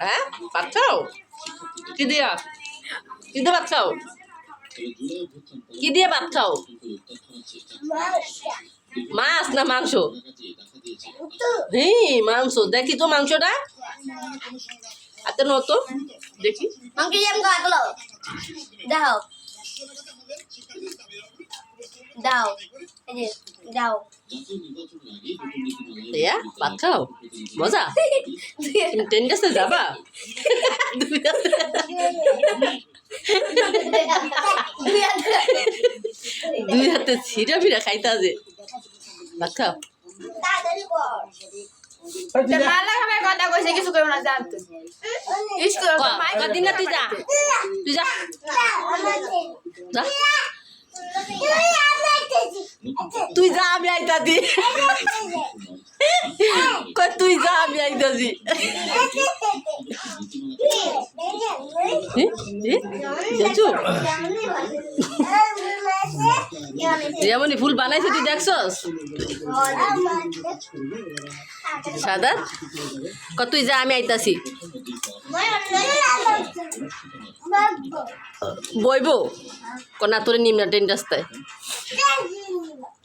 হ্যাঁ? খাও কি দিয়া? কি দিয়ে খাও কি দিয়ে ভাত মাছ না মাংস? হ্যাঁ মাংস। দেখি তো মাংসটা। হাতে নতো দেখি। Monkey jam kau aku Dah. ইয়া ভাত খাও মজা যাবা দুই হাতে ছিঁড়া ফিরা খাইতা যে ভাত খাও কথা কইছে কিছু করবে না জানতো স্কুল কদিন না তুই যা তুই যা যা তুই যা, আমি আইতা দি কই তুই যা, আমি আইতাছি। যেমনই ফুল বানাইছে, তুই দেখছস? সাদা? ক তুই যা, আমি আইতাছি। বইব? কনা তোরে নিম না ট্রেন রাস্তায়